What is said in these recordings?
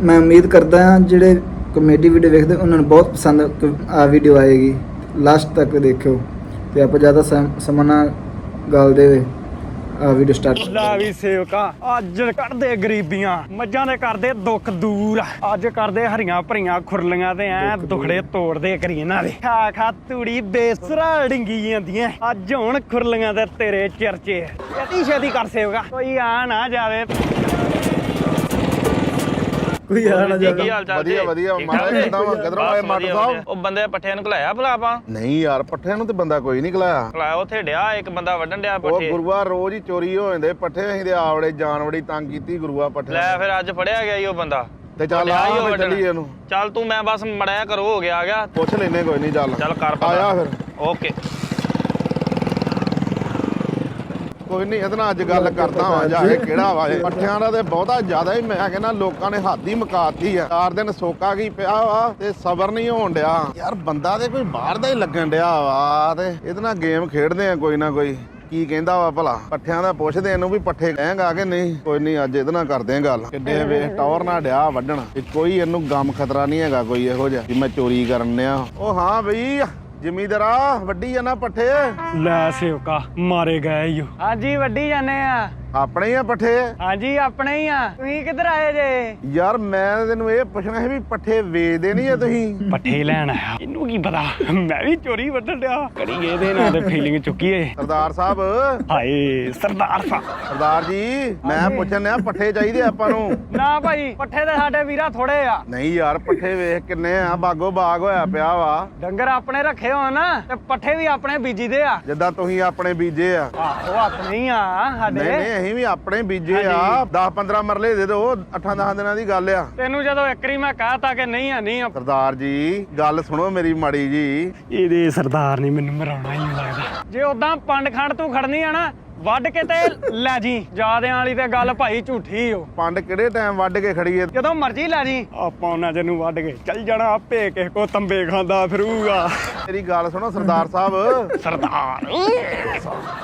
ਮੈਂ ਉਮੀਦ ਕਰਦਾ ਹਾਂ ਜਿਹੜੇ ਕਮੇਡੀ ਵੀਡੀਓ ਵੇਖਦੇ ਉਹਨਾਂ ਨੂੰ ਬਹੁਤ ਪਸੰਦ ਆ ਵੀਡੀਓ ਆਏਗੀ। ਲਾਸਟ ਤੱਕ ਦੇਖਿਓ ਤੇ ਆਪਾਂ ਜ਼ਿਆਦਾ ਸਮ- ਨਾ ਗਾਲਦੇ ਹੋਏ ਆ ਵੀਡੀਓ ਸਟਾਰਟ ਲੈ ਵੀ ਸੇਵਕਾ ਅੱਜ ਕੱਢਦੇ ਗਰੀਬੀਆਂ ਮੱਝਾਂ ਦੇ ਕਰਦੇ ਦੁੱਖ ਦੂਰ। ਅੱਜ ਕਰਦੇ ਹਰੀਆਂ ਭਰੀਆਂ ਖੁਰਲੀਆਂ ਤੇ ਐ ਦੁਖੜੇ ਤੋੜਦੇ ਕਰੀ ਇਹਨਾਂ ਦੇ। ਖਾ ਖਾ ਤੂੜੀ ਬੇਸਰਾ ਡਿੰਗੀ ਜਾਂਦੀਆਂ ਅੱਜ ਹੁਣ ਖੁਰਲੀਆਂ ਤੇ ਤੇਰੇ ਚਰਚੇ। ਛੇਤੀ ਛੇਤੀ ਕਰ ਸੇਵਕਾ ਕੋਈ ਆ ਨਾ ਜਾਵੇ। ਕੋਈ ਆ ਨਾ ਕੀ ਹਾਲ ਚਾਲ ਵਧੀਆ? ਵਧੀਆ। ਜੀ? ਕਿੱਦਾਂ ਵਾ? ਕਿੱਧਰੋਂ ਆਏ ਵਧੀਆ, ਸਾਹਿਬ? ਉਹ ਬੰਦੇ ਪੱਠਿਆਂ ਨੂੰ ਘਲਾਇਆ ਭਲਾ ਆਪਾਂ ਨਹੀਂ ਯਾਰ ਪੱਠਿਆਂ ਨੂੰ ਤੇ ਬੰਦਾ ਕੋਈ ਨਹੀਂ ਖਲਾਇਆ ਘਲਾਇਆ ਉੱਥੇ ਡਿਆ ਇੱਕ ਬੰਦਾ ਵੱਢਣ ਡਿਆ ਉਹ ਪੱਠੇ ਗੁਰੂਆ ਰੋਜ਼ ਹੀ ਚੋਰੀ ਹੋ ਜਾਂਦੇ ਪੱਠੇ ਅਸੀਂ ਤੇ ਆਵੜੇ ਜਾਨ ਤੰਗ ਕੀਤੀ ਗੁਰੂਆ ਪੱਠੇ ਲੈ ਫਿਰ ਅੱਜ ਫੜਿਆ ਗਿਆ ਈ ਉਹ ਬੰਦਾ ਤੇ ਚੱਲ ਉਹ ਆ। ਚੱਲੀ ਇਹਨੂੰ ਚੱਲ ਤੂੰ ਮੈਂ ਬਸ ਮੜਿਆ ਕਰੋ ਹੋ ਗਿਆ ਆ ਗਿਆ ਪੁੱਛ ਲੈਨੇ ਕੋਈ ਨਹੀਂ ਚੱਲ ਚੱਲ ਕਰ ਪਤਾ ਆਇਆ ਫਿਰ ਓਕੇ ਕੋਈ ਨਹੀਂ, ਇਹਦੇ ਨਾਲ ਅੱਜ ਗੱਲ ਕਰਦਾ ਵਾਂ, ਜਾ ਕੇ ਕਿਹੜਾ ਵਾ ਇਹ। ਪੱਠਿਆਂ ਦਾ ਤੇ ਬਹੁਤਾ ਜ਼ਿਆਦਾ ਹੀ, ਮੈਂ ਕਹਿੰਦਾ ਲੋਕਾਂ ਨੇ ਹੱਦ ਹੀ ਮੁਕਾਤੀ ਆ। ਚਾਰ ਦਿਨ ਸੋਕਾ ਕੀ ਪਿਆ ਵਾ ਤੇ ਸਬਰ ਨਹੀਂ ਹੋਣ ਡਿਆ। ਯਾਰ ਬੰਦਾ ਤੇ ਕੋਈ ਬਾਹਰ ਦਾ ਹੀ ਲੱਗਣ ਡਿਆ ਵਾ ਤੇ ਇਹਦੇ ਨਾਲ ਗੇਮ ਖੇਡਦੇ ਆ ਕੋਈ ਨਾ ਕੋਈ। ਕੀ ਕਹਿੰਦਾ ਵਾ ਭਲਾ? ਪੱਠਿਆਂ ਦਾ ਪੁੱਛਦੇ ਇਹਨੂੰ ਵੀ ਪੱਠੇ ਕਹੇਗਾ ਕਿ ਨਹੀਂ, ਕੋਈ ਨਹੀਂ, ਅੱਜ ਇਹਦੇ ਨਾਲ ਕਰਦੇ ਆ ਗੱਲ। ਕਿੱਡੇ ਵੇ ਟੌਰ ਨਾਲ ਡਿਆ ਵੱਢਣ। ਤੇ ਕੋਈ ਇਹਨੂੰ ਗਮ ਖਤਰਾ ਨਹੀਂ ਹੈਗਾ ਕੋਈ ਇਹੋ ਜਿਹਾ ਕਿ ਮੈਂ ਚੋਰੀ ਕਰਨ ਡਿਆ। ਉਹ ਹਾਂ ਬਈ। ਜ਼ਿਮੀਂਦਾਰਾ ਵੱਡੀ ਆ ਨਾ ਪੱਠੇ। ਲੈ ਸੇਵਕਾ ਮਾਰੇ ਗਏ ਈਓ ਹਾਂਜੀ ਵੱਡੀ ਜਾਂਦੇ ਆ। ਆਪਣੇ ਹੀ ਆ ਪੱਠੇ? ਹਾਂਜੀ ਆਪਣੇ ਹੀ ਆ। ਤੁਸੀਂ ਕਿੱਧਰ ਆਏ ਜੇ? ਯਾਰ ਮੈਂ ਤੈਨੂੰ ਇਹ ਪੁੱਛਣਾ ਸੀ ਵੀ ਪੱਠੇ ਵੇਚਦੇ ਨਹੀਂ ਆ ਤੁਸੀਂ? ਪੱਠੇ ਲੈਣ ਆਇਆ। ਇਹਨੂੰ ਕੀ ਪਤਾ? ਮੈਂ ਵੀ ਚੋਰੀ ਵੱਢਣ ਡਿਆ। ਕਰੀ ਇਹਦੇ ਨਾਲ ਤੇ ਫੀਲਿੰਗ ਚੁੱਕੀਏ। ਸਰਦਾਰ ਸਾਹਿਬ। ਹਾਏ ਸਰਦਾਰ ਸਾਹਿਬ। ਸਰਦਾਰ ਜੀ ਮੈਂ ਪੁੱਛਣ ਆ ਪੱਠੇ ਚਾਹੀਦੇ ਆਪਾਂ ਨੂੰ? ਨਾ ਭਾਈ ਪੱਠੇ ਤੇ ਸਾਡੇ ਵੀਰਾ ਥੋੜੇ ਆ। ਨਹੀਂ ਯਾਰ ਪੱਠੇ ਵੇਖ ਕਿੰਨੇ ਆ ਬਾਗੋ ਬਾਗ ਹੋਇਆ ਪਿਆ ਵਾ। ਡੰਗਰ ਆਪਣੇ ਰੱਖੇ ਹੋਣ ਨਾ ਤੇ ਪੱਠੇ ਵੀ ਆਪਣੇ ਬੀਜੀ ਦੇ ਆ। ਜਿੱਦਾਂ ਤੁਸੀਂ ਆਪਣੇ ਬੀਜੇ ਆ। ਆਹੋ ਆਪਣੇ ਹੀ ਆ ਨਹੀਂ ਸਾਡੇ ਨਹੀਂ ਅਸੀਂ ਵੀ ਆਪਣੇ ਬੀਜੇ ਆ। 10 15 ਮਰਲੇ ਦੇ ਦਿਓ 8 10 ਦਿਨਾਂ ਦੀ ਗੱਲ ਆ। ਤੈਨੂੰ ਜਦੋਂ ਇੱਕਰੀ ਮੈਂ ਕਹਤਾ ਕਿ ਨਹੀਂ ਆ ਨਹੀਂ ਆ। ਸਰਦਾਰ ਜੀ ਗੱਲ ਸੁਣੋ ਮੇਰੀ ਮਾੜੀ ਜੀ। ਇਹਦੇ ਸਰਦਾਰ ਨਹੀਂ ਮੈਨੂੰ ਮਰਾਉਣਾ ਹੀ ਲੱਗਦਾ। ਜੇ ਉਦਾਂ ਪੰਡ ਖੰਡ ਤੂੰ ਖੜਨੀ ਆ ਨਾ ਵੱਢ ਕੇ ਤੇ ਲੈ ਜੀ। ਜਾਦਿਆਂ ਵਾਲੀ ਤੇ ਗੱਲ ਭਾਈ ਝੂਠੀ ਓ। ਪੰਡ ਕਿਹੜੇ ਟਾਈਮ ਵੱਢ ਕੇ ਖੜੀਏ? ਜਦੋਂ ਮਰਜ਼ੀ ਲੈ ਜੀ। ਆਪਾਂ ਉਹਨਾਂ ਜਨੂੰ ਵੱਢ ਕੇ ਚੱਲ ਜਾਣਾ ਆਪੇ ਕਿਸੇ ਕੋ ਤੰਬੇ ਖਾਂਦਾ ਫਿਰੂਗਾ। ਮੇਰੀ ਗੱਲ ਸੁਣੋ ਸਰਦਾਰ ਸਾਹਿਬ। ਸਰਦਾਰ।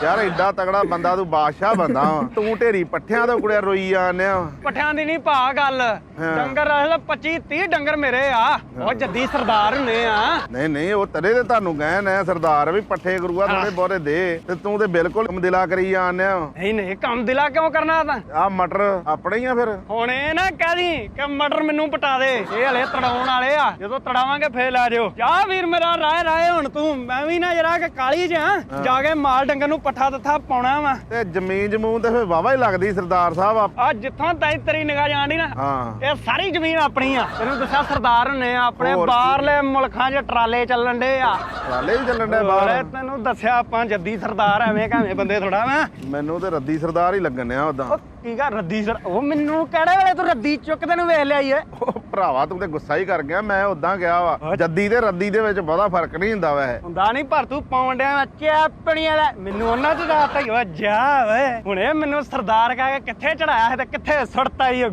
ਯਾਰ ਐਡਾ ਤਗੜਾ ਬੰਦਾ ਤੂੰ ਬਾਦਸ਼ਾਹ ਬੰਦਾ ਵਾਂ। ਤੂੰ ਢੇਰੀ ਪੱਠਿਆਂ ਤੋਂ ਕੁੜਿਆ ਰੋਈ ਜਾਂਦਿਆ ਪੱਠਿਆਂ ਦੀ ਨਹੀਂ ਭਾ ਗੱਲ। ਡੰਗਰ ਅਸਲ 25 30 ਡੰਗਰ ਮੇਰੇ ਆ। ਉਹ ਜੱਦੀ ਸਰਦਾਰ ਹੁੰਨੇ ਆ। ਨਹੀਂ ਨਹੀਂ ਉਹ ਤੇਰੇ ਤੇ ਤੁਹਾਨੂੰ ਕਹਿਣ ਆ ਸਰਦਾਰ ਵੀ ਪੱਠੇ ਗੁਰੂਆ ਥੋੜੇ ਬਹੁਤੇ ਦੇ। ਤੇ ਤੂੰ ਤੇ ਬਿਲਕੁਲ ਦਿਲਾ ਕਰੀ ਜਾਂਦਿਆ ਨਹੀਂ ਨਹੀਂ ਕੰਮ ਦਿਲਾ ਕਿਉਂ ਕਰਨਾ ਤਾਂ? ਆ ਮਟਰ ਆਪਣੇ ਹੀ ਆ ਫਿਰ। ਹੁਣ ਇਹ ਨਾ ਕਹਦੀ ਕਿ ਮਟਰ ਮੈਨੂੰ ਪਟਾ ਦੇ। ਇਹ ਹਲੇ ਤੜਾਉਣ ਵਾਲੇ ਆ। ਜਦੋਂ ਤੜਾਵਾਂਗੇ ਫੇਰ ਲੈ ਜਾਓ ਜਾ ਵੀਰ ਮੇਰਾ ਰਾਏ। ਰਾਏ ਹੁਣ ਤੂੰ ਮੈਂ ਵੀ ਨਾ ਜਰਾ ਕਿ ਕਾਲੀ ਜਾ ਜਾ ਕੇ ਮਾਲ ਡੰਗਰ ਨੂੰ ਪੱਠਾ ਦਿੱਥਾ ਪਾਉਣਾ ਵਾ। ਤੇ ਜ਼ਮੀਨ ਜਮੂਨ ਤੇ ਫਿਰ ਵਾਵਾ ਹੀ ਲੱਗਦੀ ਸਰਦਾਰ ਸਾਹਿਬ ਆ ਆ ਜਿੱਥੋਂ ਤਾਈ ਤੇਰੀ ਨਿਗਾਹ ਜਾਂਦੀ ਨਾ ਹਾਂ। ਇਹ ਸਾਰੀ ਜ਼ਮੀਨ ਆਪਣੀ ਆ। ਤੈਨੂੰ ਦੱਸਿਆ ਸਰਦਾਰ ਆ ਆਪਣੇ। ਬਾਹਰਲੇ ਮੁਲਕਾਂ 'ਚ ਟਰਾਲੇ ਚੱਲਣ ਡੇ ਆ। ਵਾਲੇ ਵੀ ਚੱਲਣ ਓਏ ਬਾਹਰ। ਤੈਨੂੰ ਦੱਸਿਆ ਆਪਾਂ ਜੱਦੀ ਸਰਦਾਰ ਐਵੇਂ ਕਾਵੇਂ ਬੰਦੇ ਥੋੜਾ ਵਾ। ਮੈਨੂੰ ਤੇ ਰੱਦੀ ਸਰਦਾਰ ਹੀ ਲੱਗਣ ਡਿਆ ਉਦਾਂ ਕੀ ਗਾ ਰੱਦੀ ਸਰ ਉਹ ਮੈਨੂੰ ਕਿਹੜੇ ਵੇਲੇ ਤੂੰ ਰੱਦੀ ਚੁੱਕ ਤੈਨੂੰ ਵੇਖ ਲਿਆਈ ਏ ਉਹ ਭਰਾਵਾ ਤੂੰ ਤੇ ਗੁੱਸਾ ਹੀ ਕਰ ਗਿਆ ਮੈਂ ਉਦਾਂ ਗਿਆ ਵਾ। ਜੱਦੀ ਤੇ ਰੱਦੀ ਦੇ ਵਿੱਚ ਬਹੁਤਾ ਫ਼ਰਕ ਨਹੀਂ ਹੁੰਦਾ ਵੈਸੇ। ਹੁੰਦਾ ਨਹੀਂ ਪਰ ਤੂੰ ਪੌਂਡਿਆਂ ਵਿੱਚ ਆਪਣੀ ਵਾਲਾ। ਮੈਨੂੰ ਉਹਨਾਂ ਚ ਰਾਤ ਹੀ ਓ ਜਾ ਵੇ ਹੁਣੇ ਮੈਨੂੰ ਸਰਦਾਰ ਕਹ ਕੇ ਕਿੱਥੇ ਚੜਾਇਆ ਹੈ ਤੇ ਕਿੱਥੇ ਸੁੱਟਤਾ ਈ ਓ।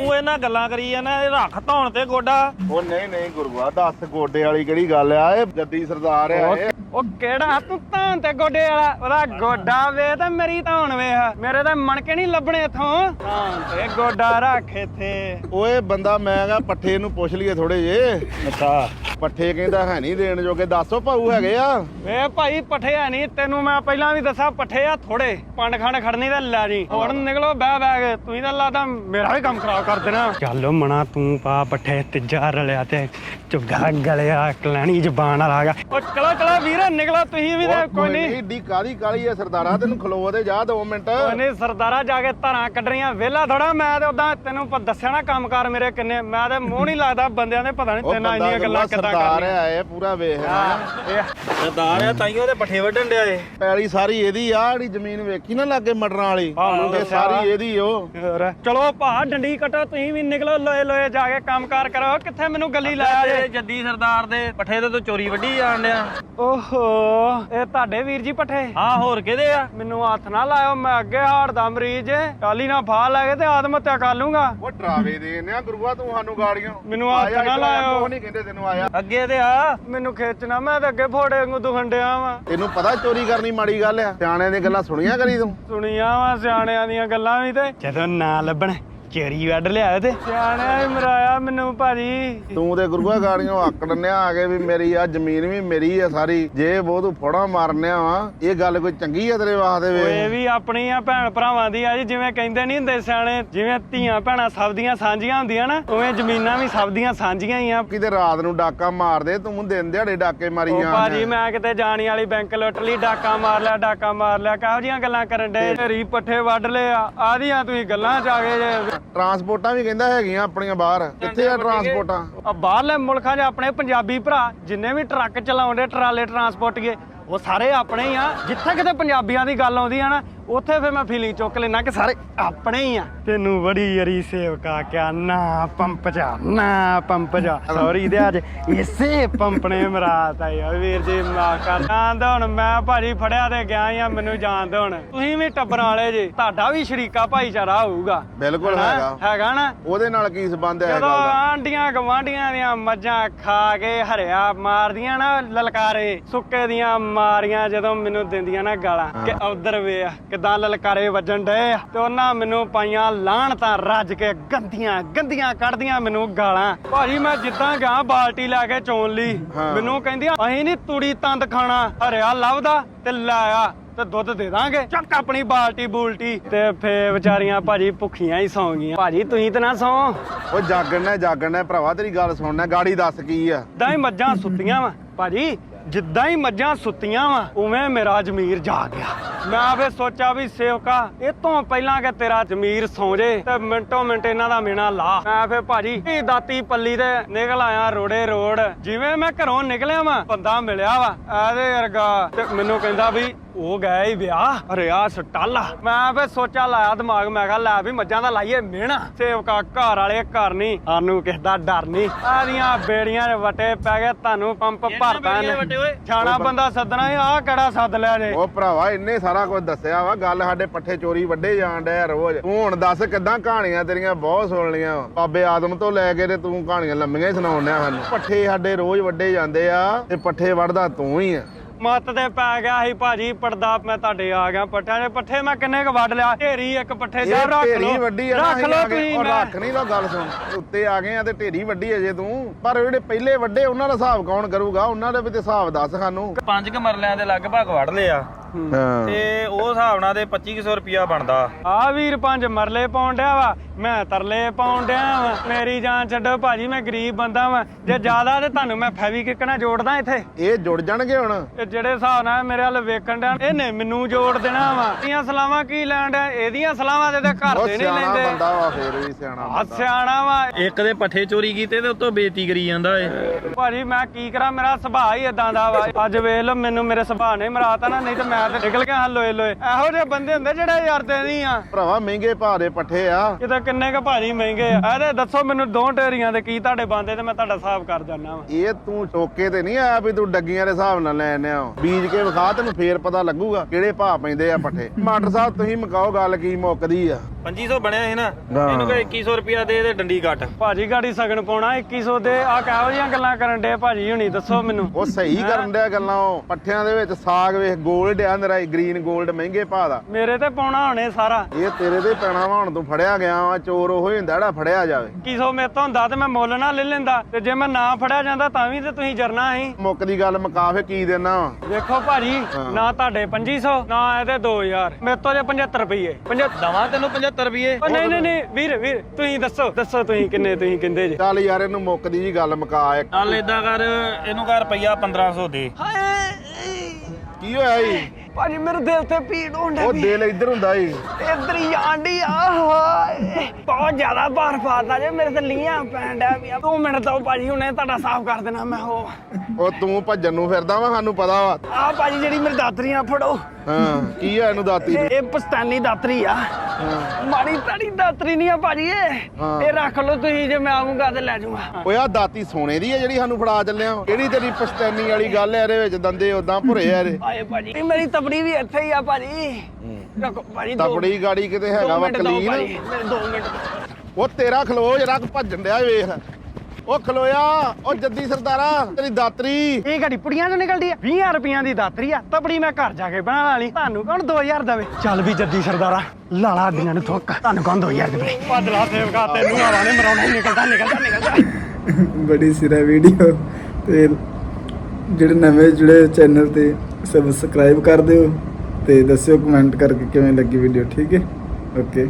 ਉਹ ਇਹਨਾਂ ਗੱਲਾਂ ਕਰੀ ਜਾਂਦਾ ਇਹ ਰੱਖ ਧੌਣ ਤੇ ਗੋਡਾ। ਉਹ ਨਹੀਂ ਨਹੀਂ ਗੁਰੂਆ ਦੱਸ ਗੋਡੇ ਵਾਲੀ ਕਿਹੜੀ ਗੱਲ ਆ? ਇਹ ਜੱਦੀ ਸਰਦਾਰ ਆ ਇਹ ਉਹ ਕਿਹੜਾ? ਤੂੰ ਤਾਂ ਤੇ ਗੋਡੇ ਵਾਲਾ। ਉਹਦਾ ਗੋਡਾ ਵੇ ਤੇ ਮੇਰੀ ਧੌਣ ਵੇਖ ਮੇਰੇ ਤਾਂ ਮਣਕੇ ਨਹੀਂ ਲੱਭਣੇ ਇਥੋਂ। ਤਾਂ ਤੇ ਗੋਡਾ ਰੱਖ ਇੱਥੇ। ਓਏ ਬੰਦਾ ਮੈਂ ਕਹਾ ਪੱਠੇ ਨੂੰ ਪੁੱਛ ਲਈਏ ਥੋੜੇ ਜੇ ਅੱਛਾ ਪੱਠੇ ਕਹਿੰਦਾ ਹੈ ਨਹੀਂ ਦੇਣ ਜੋਗੇ ਦੱਸੋ ਭਾਊ ਹੈਗੇ ਆ। ਵੇ ਭਾਈ ਪੱਠੇ ਆ ਨਹੀਂ ਤੈਨੂੰ ਮੈਂ ਪਹਿਲਾਂ ਵੀ ਦੱਸਾਂ ਪੱਠੇ ਆ ਥੋੜੇ ਪੰਡ ਖੰਡ ਖੜਨੀ ਤੇ ਲੈ ਜੀ। ਹੁਣ ਨਿਕਲੋ ਬਹਿ ਬਹਿ ਕੇ ਤੂੰ ਤਾਂ ਲਾਦਾ ਮੇਰਾ ਵੀ ਕੰਮ ਖਰਾਬ ਕਰ ਦੇਣਾ। ਚੱਲ ਮਣਾ ਤੂੰ ਪਾ ਪੱਠੇ ਤੀਜਾ ਰਲਿਆ ਤੇ ਝੁੱਗਾ ਗਲਿਆ ਕਲੈਣੀ ਜ਼ਬਾਨ ਵਾਲਾ ਗਿਆ। ਓ ਚਲੋ ਚਲੋ ਵੀਰ ਨਿਕਲੋ ਤੁਸੀਂ ਵੀ ਤੇ ਕੋਈ ਨਹੀਂ। ਏਡੀ ਕਾਦੀ ਕਾਲੀ ਆ ਸਰਦਾਰਾ ਤੈਨੂੰ ਖਲੋ ਦੇ ਜਾ 2 ਮਿੰਟ। ਕੋਈ ਨਹੀਂ ਸਰਦਾਰਾ ਜਾ ਕੇ ਧਾਰਾਂ ਕੱਢਣੀਆਂ ਵਿਹਲਾ ਥੋੜਾ ਮੈਂ ਤੇ ਉਦਾਂ ਤੈਨੂੰ ਪ- ਦੱਸਿਆ ਨਾ ਕੰਮਕਾਰ ਮੇਰੇ ਕਿੰਨੇ ਮੈਂ ਤੇ ਮੂੰਹ ਨਹੀਂ ਲੱਗਦਾ ਬੰਦਿਆਂ ਦੇ ਪਤਾ ਨਹੀਂ ਤੈਨਾਂ ਇੰਨੀਆਂ ਗੱਲਾਂ ਕਿੱਦਾਂ ਸਰਦਾਰ ਆ ਇਹ ਪੂਰਾ ਵੇਖ ਇਹ ਸਰਦਾਰ ਆ ਤਾਈਓ ਤੇ ਪੱਠੇ ਵੱਢਣ ਡਿਆ ਏ। ਪੈਲੀ ਸਾਰੀ ਇਹਦੀ ਆ ਜਿਹੜੀ ਜ਼ਮੀਨ ਵੇਖੀ ਨਾ ਲਾਗੇ ਮਟਰਾਂ ਵਾਲੀ। ਆਹੋ, ਇਹ ਸਾਰੀ ਇਹਦੀ ਓ। ਹੋਰ। ਚਲੋ ਭਾ ਡੰਡੀ ਕੱਟੋ ਤੁਸੀਂ ਵੀ ਨਿਕਲੋ ਲੋਏ ਲੋਏ ਜਾ ਕੇ ਕੰਮਕਾਰ ਕਰੋ। ਕਿੱਥੇ ਮੈਨੂੰ ਗੱਲੀ ਲਾਇਆ ਜੇ? ਜੱਦੀ ਸਰਦਾਰ ਦੇ ਪੱਠੇ ਤੇ ਤੂੰ ਚੋਰੀ ਵੱਢੀ ਜਾਣ ਡਿਆ। ਓਹੋ ਇਹ ਤੁਹਾਡੇ ਵੀਰ ਜੀ ਪੱਠੇ? ਹਾਂ ਹੋਰ ਕਿਹਦੇ ਆ? ਮੈਨੂੰ ਹੱਥ ਨਾ ਲਾਇਓ ਮੈਂ ਅੱਗੇ ਹਾਰਟ ਦਾ ਮਰੀਜ਼ ਏ। ਕਾਲੀ ਨਾ ਫਾ ਲੈ ਕੇ ਤੇ ਆਤਮ ਹੱਤਿਆ ਕਰ ਲੂੰਗਾ ਉਹ ਡਰਾਵੇ ਦੇ ਨੇ ਆ ਗੁਰੂਆ ਤੂੰ ਸਾਨੂੰ ਗਾੜੀਆਂ ਮੈਨੂੰ ਹੱਥ ਨਾ ਲਾਇਓ। ਉਹ ਨਹੀਂ ਕਹਿੰਦੇ ਤੈਨੂੰ ਆਇਆ। ਅੱਗੇ ਤੇ ਆ। ਮੈਨੂੰ ਖਿੱਚਣਾ ਮੈਂ ਤਾਂ ਅੱਗੇ ਫੋੜੇ ਵਾਂਗੂ ਦੁਖਣ ਡਿਆ ਵਾਂ। ਤੈਨੂੰ ਪਤਾ ਚੋਰੀ ਕਰਨੀ ਮਾੜੀ ਗੱਲ ਆ? ਸਿਆਣਿਆਂ ਦੀਆਂ ਗੱਲਾਂ ਸੁਣੀਆਂ ਕਰੀ ਤੂੰ? ਸੁਣੀਆਂ ਵਾ ਸਿਆਣਿਆਂ ਦੀਆਂ ਗੱਲਾਂ ਵੀ ਤੇ। ਜਦੋਂ ਨਾ ਲੱਭਣ ਚੇਰੀ ਵੱਢ ਲਿਆ ਤੇ। ਸਿਆਣਿਆਂ ਵੀ ਮਰਾਇਆ ਮੈਨੂੰ ਭਾਜੀ। ਤੂੰ ਤੇ ਗੁਰੂਆ ਗਾੜੀਆਂ ਆਕੜਨਿਆ ਆ ਕੇ ਵੀ ਮੇਰੀ ਆ ਜ਼ਮੀਨ ਵੀ ਮੇਰੀ ਆ ਸਾਰੀ। ਜੇ ਉਹ ਤੂੰ ਫੋੜਾ ਮਾਰਨਿਆ ਵਾ ਇਹ ਗੱਲ ਕੋਈ ਚੰਗੀ ਆ ਤੇਰੇ ਵਾਸਤੇ ਓਏ ਵੇ ਵੀ ਆਪਣੀ ਆ ਭੈਣ ਭਰਾਵਾਂ ਦੀ ਆ ਜੀ ਜਿਵੇਂ ਕਹਿੰਦੇ ਨਹੀਂ ਹੁੰਦੇ ਸਿਆਣੇ ਜਿਵੇਂ ਧੀਆਂ ਭੈਣਾਂ ਸਭ ਦੀਆਂ ਸਾਂਝੀਆਂ ਹੁੰਦੀਆਂ ਨਾ ਉਵੇਂ ਜ਼ਮੀਨਾਂ ਵੀ ਸਭ ਦੀਆਂ ਸਾਂਝੀਆਂ ਹੀ ਆ। ਕਿਤੇ ਰਾਤ ਨੂੰ ਡਾਕਾ ਮਾਰਦੇ ਤੂੰ ਦਿਨ ਦਿਹਾੜੇ ਡਾਕੇ ਮਾਰੀ ਜਾਂਦਾ ਭਾਜੀ ਮੈਂ ਕਿਤੇ ਜਾਣੀ ਵਾਲੀ ਬੈਂਕ ਲੁੱਟ ਲਈ ਡਾਕਾ ਮਾਰ ਲਿਆ ਡਾਕਾ ਮਾਰ ਲਿਆ ਕਾਹੋ ਜੀਆਂ ਗੱਲਾਂ ਕਰਨ ਡੇ ਢੇਰੀ ਪੱਠੇ ਵੱਢ ਲਏ ਆ ਆਦੀਆਂ ਤੁਸੀਂ ਗੱਲਾਂ ਚ ਆ ਗਏ ਜੇ। ਟਰਾਂਸਪੋਰਟਾਂ ਵੀ ਕਹਿੰਦਾ ਹੈਗੀਆਂ ਆਪਣੀਆਂ ਬਾਹਰ। ਕਿੱਥੇ ਆ ਟਰਾਂਸਪੋਰਟਾਂ? ਆ ਬਾਹਰਲੇ ਮੁਲਕਾਂ 'ਚ ਆਪਣੇ ਪੰਜਾਬੀ ਭਰਾ ਜਿੰਨੇ ਵੀ ਟਰੱਕ ਚਲਾਉਂਦੇ ਟਰਾਲੇ ਟਰਾਂਸਪੋਰਟੀਏ ਉਹ ਸਾਰੇ ਆਪਣੇ ਹੀ ਆ। ਜਿੱਥੇ ਕਿਤੇ ਪੰਜਾਬੀਆਂ ਦੀ ਗੱਲ ਆਉਂਦੀ ਆ ਨਾ ਉੱਥੇ ਫਿਰ ਮੈਂ ਫੀਲਿੰਗ ਚੁੱਕ ਲੈਣਾ ਕਿ ਸਾਰੇ ਆਪਣੇ ਹੀ ਆ। ਤੈਨੂੰ ਬੜੀ ਯਰੀ ਸੇਵਕਾ ਕਿਆ ਨਾ ਪੰਪ ਜਾ ਨਾ ਪੰਪ ਜਾ। ਸੌਰੀ ਦੇ ਅੱਜ ਇਸੇ ਪੰਪ ਨੇ ਮਰਾਤਾ ਯਾਰ ਵੀਰ ਜੀ ਮਾਫ ਕਰ ਜਾਣਦਾ ਹੁਣ ਮੈਂ ਭਾਜੀ ਫੜਿਆ ਤੇ ਗਿਆ ਆ ਮੈਨੂੰ ਜਾਣਦੇ ਹੁਣ। ਤੁਸੀਂ ਵੀ ਟੱਬਰਾਂ ਵਾਲੇ ਜੀ ਤੁਹਾਡਾ ਵੀ ਸ਼ਰੀਕਾ ਭਾਈਚਾਰਾ ਹੋਊਗਾ। ਬਿਲਕੁਲ ਹੈਂ? ਹੈਗਾ। ਹੈਗਾ ਨਾ? ਉਹਦੇ ਨਾਲ ਕੀ ਸੰਬੰਧ ਹੈ ਇਹ ਜਦੋਂ ਗੱਲ ਦਾ? ਆਂਡੀਆਂ ਗਵਾਂਡੀਆਂ ਦੀਆਂ ਮੱਝਾਂ ਖਾ ਕੇ ਹਰਿਆ ਮਾਰਦੀਆਂ ਨਾ ਲਲਕਾਰੇ ਸੁੱਕੇ ਦੀਆਂ ਮਾਰੀਆਂ ਜਦੋਂ ਮੈਨੂੰ ਦਿੰਦੀਆਂ ਨਾ ਗਾਲਾਂ ਕਿ ਉਧਰ ਵੇ ਆ ਕਿਦਾਂ ਲਲਕਾਰੇ ਵੱਜਣ ਡਏ ਆ ਤੇ ਉਹਨਾਂ ਮੈਨੂੰ ਪਾਈਆਂ ਲਾਹਣ ਤਾਂ ਰੱਜ ਕੇ ਗੰਦੀਆਂ ਗੰਦੀਆਂ ਕੱਢਦੀਆਂ ਮੈਨੂੰ ਗਾਲਾਂ। ਭਾਜੀ ਮੈਂ ਜਿੱਦਾਂ ਗਿਆ ਬਾਲਟੀ ਲੈ ਕੇ ਚੋਣ ਲਈ। ਮੈਨੂੰ ਕਹਿੰਦੀਆਂ ਅਸੀਂ ਨਹੀਂ ਤੂੜੀ ਤੰਦ ਖਾਣਾ ਹਰਿਆ ਲੱਭਦਾ ਤੇ ਲਾਇਆ ਤੇ ਦੁੱਧ ਦੇ ਦਾਂਗੇ। ਚੱਕ ਆਪਣੀ ਬਾਲਟੀ ਬੂਲਟੀ ਤੇ ਫੇ ਵਿਚਾਰੀਆਂ ਭਾਜੀ ਭੁੱਖੀਆਂ ਹੀ ਸੌਂ ਗਈਆਂ। ਭਾਜੀ ਤੁਸੀਂ ਤਾਂ ਨਾ ਸੌਂ। ਉਹ ਜਾਗਣ ਜਾਗਣ ਭਰਾਵਾ ਤੇਰੀ ਗੱਲ ਸੁਣਨਾ ਗਾੜੀ ਦੱਸ ਕੀ ਆ? ਜਿੱਦਾਂ ਹੀ ਮੱਝਾਂ ਸੁੱਤੀਆਂ ਵਾ। ਭਾਜੀ ਜਿੱਦਾਂ ਹੀ ਮੱਝਾਂ ਸੁੱਤੀਆਂ ਵਾ, ਉਵੇਂ ਮੇਰਾ ਜ਼ਮੀਰ ਜਾਗ ਗਿਆ। ਮੈਂ ਫੇ ਸੋਚਿਆ ਵੀ ਸੇਵਕਾ, ਇਹ ਤੋਂ ਪਹਿਲਾਂ ਕਿ ਤੇਰਾ ਜ਼ਮੀਰ ਸੌਂ ਜੇ, ਤੇ ਮਿੰਟੋ ਮਿੰਟ ਇਹਨਾਂ ਦਾ ਮੇਣਾ ਲਾ। ਮੈਂ ਫੇ ਭਾਜੀ ਇਹ ਦਾਤੀ ਪੱਲੀ ਤੇ ਨਿਕਲ ਆਇਆ ਰੋੜੇ ਰੋੜ। ਜਿਵੇਂ ਮੈਂ ਘਰੋਂ ਨਿਕਲਿਆ ਵਾ, ਬੰਦਾ ਮਿਲਿਆ ਵਾ ਇਹਦੇ ਵਰਗਾ। ਤੇ ਮੈਨੂੰ ਕਹਿੰਦਾ ਵੀ ਉਹ ਗਏ ਹੀ ਵਿਆਹ। ਰਿਆ ਸਟਾਲਾ ਮੈਂ ਫੇ ਸੋਚਾ ਲਾਇਆ ਦਿਮਾਗ ਮੈਂ ਕਿਹਾ ਲੈ ਵੀ ਮੱਝਾਂ ਦਾ ਲਾਈਏ ਮਿਹਣਾ। ਸੇਵਕਾ ਘਰ ਵਾਲੇ ਘਰ ਨਹੀਂ ਸਾਨੂੰ ਕਿਸ ਦਾ ਡਰ ਨਹੀਂ। ਆਦੀਆਂ ਬੇੜੀਆਂ ਦੇ ਵਟੇ ਪੈ ਗਏ ਤੁਹਾਨੂੰ ਪੰਪ ਭਰਤਾ ਬੇੜੀਆਂ ਦੇ ਵੱਟੇ ਓਏ? ਛਾਣਾ ਬੰਦਾ ਸੱਦਣਾ ਆ ਕਿਹੜਾ ਸੱਦ ਲਿਆ ਜੇ? ਉਹ ਭਰਾਵਾ ਇੰਨੇ ਸਾਰਾ ਕੁਝ ਦੱਸਿਆ ਵਾ ਗੱਲ ਸਾਡੇ ਪੱਠੇ ਚੋਰੀ ਵੱਡੇ ਜਾਣ ਡਿਆ ਰੋਜ਼। ਤੂੰ ਹੁਣ ਦੱਸ ਕਿੱਦਾਂ ਕਹਾਣੀਆਂ ਤੇਰੀਆਂ ਬਹੁਤ ਸੁਣ ਲੀਆਂ ਵਾ। ਬਾਬੇ ਆਦਮ ਤੋਂ ਲੈ ਕੇ ਤੇ ਤੂੰ ਕਹਾਣੀਆਂ ਲੰਮੀਆਂ ਹੀ ਸੁਣਾਉਣ ਡਿਆ ਸਾਨੂੰ। ਪੱਠੇ ਸਾਡੇ ਰੋਜ਼ ਵੱਡੇ ਜਾਂਦੇ ਆ ਤੇ ਪੱਠੇ ਵੜਦਾ ਤੂੰ ਹੀ ਆ। ਮੱਤ ਤੇ ਪੈ ਗਿਆ ਸੀ ਭਾਜੀ ਪੜਦਾ ਮੈਂ ਤੁਹਾਡੇ ਆ ਗਿਆ ਪੱਠਿਆਂ ਦੇ ਪੱਠੇ ਮੈਂ ਕਿੰਨੇ ਕ ਵੱਢ ਲਿਆ ਢੇਰੀ ਇੱਕ ਪੱਠੇ ਜਾ ਰੱਖ ਢੇਰੀ ਲਓ ਵੱਡੀ ਆ ਨਾ ਰੱਖ ਅਸੀਂ ਲਓ ਆ। ਤੁਸੀਂ ਉਹ ਮੈਂ। ਰੱਖ ਨਹੀਂ ਲੋ ਗੱਲ ਸੁਣ। ਉੱਤੇ ਆ ਗਏ ਆ ਤੇ ਢੇਰੀ ਵੱਡੀ ਅਜੇ ਤੂੰ। ਪਰ ਜਿਹੜੇ ਪਹਿਲੇ ਵੱਡੇ ਉਹਨਾਂ ਦਾ ਹਿਸਾਬ ਕੌਣ ਕਰੂਗਾ? ਉਹਨਾਂ ਦਾ ਵੀ ਤੇ ਹਿਸਾਬ ਦੱਸ ਸਾਨੂੰ। ਪੰਜ ਕ ਮਰਲਿਆਂ ਦੇ ਲਗਭਗ ਵੜ ਲਿਆ ਤੇ ਉਹ ਹਿਸਾਬ ਨਾਲ ਦੇ 2500 ਰੁਪਿਆ ਬਣਦਾ। ਆ ਵੀਰ ਪੰਜ ਮਰਲੇ ਪਾਉਣ ਡਿਆ ਵਾ ਮੈਂ ਤਰਲੇ ਪਾਉਣ ਡਿਆ ਵਾ। ਮੇਰੀ ਜਾਨ ਛੱਡੋ ਭਾਜੀ ਮੈਂ ਗਰੀਬ ਬੰਦਾ ਵਾ। ਜੇ ਜ਼ਿਆਦਾ ਤੇ ਤੁਹਾਨੂੰ ਮੈਂ ਫੈਵੀ ਕਿਕਣਾ ਜੋੜਦਾ ਇੱਥੇ। ਇਹ ਜੁੜ ਜਾਣਗੇ ਹੁਣ? ਇਹ ਜਿਹੜੇ ਹਿਸਾਬ ਨਾਲ ਮੇਰੇ ਵੱਲ ਵੇਖਣ ਡਿਆ ਇਹਨੇ ਮੈਨੂੰ ਜੋੜ ਦੇਣਾ ਵਾ। ਇਹਦੀਆਂ ਸਲਾਵਾਂ ਕੀ ਲੈਣ ਡਿਆ? ਇਹਦੀਆਂ ਸਲਾਵਾਂ ਦੇ ਤੇ ਘਰ ਦੇ ਨਹੀਂ ਸਿਆਣਾ ਲੈਂਦੇ। ਬੰਦਾ ਵਾ ਫੇਰ ਵੀ ਸਿਆਣਾ ਆ ਬੰਦਾ। ਸਿਆਣਾ ਵਾ। ਇੱਕ ਦੇ ਪੱਠੇ ਚੋਰੀ ਕੀਤੇ ਤੇ ਉਤੋਂ ਬੇਇੱਜ਼ਤੀ ਕਰੀ ਜਾਂਦਾ ਏ। ਭਾਜੀ ਮੈਂ ਕੀ ਕਰਾਂ? ਮੇਰਾ ਸੁਭਾਅ ਹੀ ਇਦਾਂ ਦਾ ਵਾ। ਅੱਜ ਵੇਖ ਲਓ ਮੈਨੂੰ ਮੇਰੇ ਸੁਭਾਅ ਨੇ ਮਰਾਤਾ ਨਾ ਨਹੀਂ ਤੇ ਮੈਂ ਤੇ ਨਿਕਲ ਗਿਆ ਲੋਏ ਲੋਏ। ਇਹੋ ਜਿਹੇ ਬੰਦੇ ਹੁੰਦੇ ਜਿਹੜੇ ਯਾਰਦੇ ਨਹੀਂ ਆ। ਭਰਾਵਾ ਮਹਿੰਗੇ ਭਾਅ ਦੇ ਪੱਠੇ ਆ। ਕਿਤੇ ਕਿੰਨੇ ਕ ਭਾਜੀ ਮਹਿੰਗੇ ਆ। ਇਹਦੇ ਦੱਸੋ ਮੈਨੂੰ ਦੋ ਢੇਰੀਆਂ ਦੇ ਕੀ ਤੁਹਾਡੇ ਬੰਦੇ ਤੇ ਮੈਂ ਤੁਹਾਡਾ ਹਿਸਾਬ ਕਰ ਜਾਣਾ ਵਾ। ਇਹ ਤੂੰ ਚੋਕੇ ਤੇ ਨਹੀਂ ਆਇਆ ਵੀ ਤੂੰ ਡੱਗੀਆਂ ਦੇ ਹਿਸਾਬ ਨਾਲ ਲੈ ਆਨਿਆ ਬੀਜ ਕੇ ਵਿਖਾ ਤੈਨੂੰ ਫੇਰ ਪਤਾ ਲੱਗੂਗਾ ਕਿਹੜੇ ਭਾਅ ਪੈਂਦੇ ਆ ਪੱਠੇ। ਮਾਸਟਰ ਸਾਹਿਬ ਤੁਸੀਂ ਮਕਾਓ ਗੱਲ ਕੀ ਮੁੱਕਦੀ ਆ। 2500 ਬਣਿਆ ਸੀ ਨਾ ਹਾਂ। ਇਹਨੂੰ ਕਹੇ 2100 ਰੁਪਿਆ ਦੇ ਤੇ ਡੰਡੀ ਕੱਟ ਭਾਜੀ ਗਾੜੀ ਸਗਨ ਪਾਉਣਾ 2100 ਦੇ ਆ ਕਿਹੋ ਜਿਹੀਆਂ ਗੱਲਾਂ ਕਰਨ ਡੇ ਭਾਜੀ ਹੁਣੀ ਦੱਸੋ ਮੈਨੂੰ। ਉਹ ਸਹੀ ਕਰਨ ਡਿਆ ਗੱਲਾਂ ਉਹ ਪੱਠਿਆਂ ਦੇ ਵਿੱਚ ਸਾਗ ਵੇਖ 골ਡ ਆ ਨਰਾਈ ਗ੍ਰੀਨ 골ਡ ਮਹਿੰਗੇ ਭਾਅ ਦਾ। ਮੇਰੇ ਤੇ ਪਾਉਣਾ ਹੁਣੇ ਸਾਰਾ। ਇਹ ਤੇਰੇ ਤੇ ਪੈਣਾ ਵਾ ਹੁਣ ਤੂੰ ਫੜਿਆ ਗਿਆ ਵਾ ਚੋਰ ਉਹ ਹੀ ਹੁੰਦਾ ਜਿਹੜਾ ਫੜਿਆ ਜਾਵੇ। 2100 ਮੇਰੇ ਤੋਂ ਹੁੰਦਾ ਤੇ ਮੈਂ ਮੁੱਲ ਨਾ ਲੈ ਲੈਂਦਾ ਤੇ ਜੇ ਮੈਂ ਨਾ ਫੜਿਆ ਜਾਂਦਾ ਤਾਂ ਵੀ ਤੇ ਤੁਸੀਂ ਜਰਨਾ ਸੀ। ਮੁੱਕਦੀ ਗੱਲ ਮੁਕਾ ਫੇ ਕੀ ਦੇਣਾ ਵਾ? ਵੇਖੋ ਭਾਜੀ। ਨਾ ਤੁਹਾਡੇ 2500 ਨਾ ਇਹਦੇ 2000 ਮੇਰੇ ਤੋਂ ਜੇ 75 ਰੁਪਏ 75 ਦਵਾਂ ਤੈਨੂੰ 75 ਰੁਪਏ। ਉਹ ਨਹੀਂ ਨਹੀਂ ਨਹੀਂ ਵੀਰ ਵੀਰ ਤੁਸੀਂ ਦੱਸੋ ਦੱਸੋ ਤੁਸੀਂ ਕਿੰਨੇ ਤੁਸੀਂ ਕਹਿੰਦੇ ਜੇ? ਚੱਲ ਯਾਰ ਇਹਨੂੰ ਮੁੱਕਦੀ ਜੀ ਗੱਲ ਮੁਕਾ ਇੱਕ। ਚੱਲ ਏਦਾਂ ਕਰ ਇਹਨੂੰ ਕਰ ਰੁਪਈਆ 1500 ਦੇ। ਕੀ ਹੋਇਆ ਈ ਭਾਜੀ ਮੇਰੇ ਦਿਲ ਤੇ ਪੀੜ ਹੋਣ ਉਹ ਦਿਲ ਇੱਧਰ ਹੁੰਦਾ ਈ ਇਧਰ ਹੀ ਆਂਡੀ ਆ ਹਾਏ। ਬਹੁਤ ਜ਼ਿਆਦਾ ਭਾਰ ਪਾਤਾ ਜੇ ਮੇਰੇ ਤੇ ਲੀਆਂ ਪੈਣ ਡਿਆ ਵੀ ਦੋ ਮਿੰਟ ਤੋਂ ਭਾਜੀ ਹੁਣੇ ਤੁਹਾਡਾ ਸਾਫ਼ ਕਰ ਦੇਣਾ ਮੈਂ ਉਹ। ਉਹ ਤੂੰ ਭੱਜਣ ਨੂੰ ਫਿਰਦਾ ਵਾ ਸਾਨੂੰ ਪਤਾ ਵਾ। ਆ ਭਾਜੀ ਜਿਹੜੀ ਮੇਰੀ ਦਾਤਰੀਆਂ ਫੜੋ। ਹਾਂ ਕੀ ਆ ਇਹਨੂੰ ਦਾਤੀ ਨੂੰ? ਇਹ ਪਸਤਾਨੀ ਦਾਤਰੀ ਆ। ਹਾਂ। ਮਾੜੀ ਤਾੜੀ ਦਾਤਰੀ ਨਹੀਂ ਆ ਭਾਜੀ ਇਹ। ਹਾਂ। ਇਹ ਰੱਖ ਲਓ ਤੁਸੀਂ ਜੇ ਮੈਂ ਆਉਂਗਾ ਤੇ ਲੈ ਜਾਊਂਗਾ। ਓਏ ਆ ਦਾਤੀ ਸੋਨੇ ਦੀ ਆ ਜਿਹੜੀ ਸਾਨੂੰ ਫੜਾ ਚੱਲਿਆ। ਕਿਹੜੀ ਤੇਰੀ ਪਛਤੈਨੀ ਵਾਲੀ ਗੱਲ ਐ ਇਹਦੇ ਵਿੱਚ ਦੰਦੇ ਉਦਾਂ ਭੁਰੇ ਆ ਇਹਦੇ। ਆਏ ਭਾਜੀ ਇਹ ਮੇਰੀ ਤਬੜੀ ਵੀ ਇੱਥੇ ਹੀ ਆ ਭਾਜੀ। ਰੱਖੋ ਭਾਜੀ ਦੋ- ਤਪੜੀ ਗਾੜੀ ਕਿਤੇ ਦੋ ਹੈਗਾ ਵਾ ਮਿੰਟ ਦਿਓ ਭਾਜੀ, ਕਲੀਨ ਮੇਰੇ ਦੋ ਮਿੰਟ। ਉਹ ਤੇਰਾ ਖਲੋ ਜਰਾ ਭੱਜਣ ਡਿਆ ਵੇਖ। ਉਹ ਖਲੋਇਆ ਉਹ ਜੱਦੀ ਸਰਦਾਰਾ ਤੇਰੀ ਦਾਤਰੀ। ਇਹ ਘੜੀ ਪੁੜੀਆਂ ਚੋਂ ਨਿਕਲਦੀ ਆ? 20 ਰੁਪਈਆਂ ਦੀ ਦਾਤਰੀ ਆ। ਤਬੜੀ ਮੈਂ ਘਰ ਜਾ ਕੇ ਬਣਾ ਲਈ ਤੁਹਾਨੂੰ ਕੌਣ 2000 ਦੇਵੇ? ਚੱਲ ਵੀ ਜੱਦੀ ਸਰਦਾਰਾ ਲਾਲਾ ਅੱਡੀਆਂ ਨੂੰ ਥੁੱਕ। ਤੁਹਾਨੂੰ ਕੌਣ 2000 ਦੇਵੇ? ਪਾਦਲਾ ਸੇਵਕਾ ਤੈਨੂੰ ਆਵਾ ਨੇ ਮਰਾਉਣਾ ਹੀ ਨਿਕਲਦਾ ਨਿਕਲਦਾ ਨਿਕਲਦਾ। ਬੜੀ ਸਿਰਾ ਵੀਡੀਓ ਤੇ ਜਿਹੜੇ ਨਵੇਂ ਜੁੜੇ ਚੈਨਲ ਤੇ ਸਬਸਕ੍ਰਾਈਬ ਕਰ ਦਿਓ ਤੇ ਦੱਸਿਓ ਕਮੈਂਟ ਕਰਕੇ ਕਿਵੇਂ ਲੱਗੀ ਵੀਡੀਓ ਠੀਕ ਹੈ? ਓਕੇ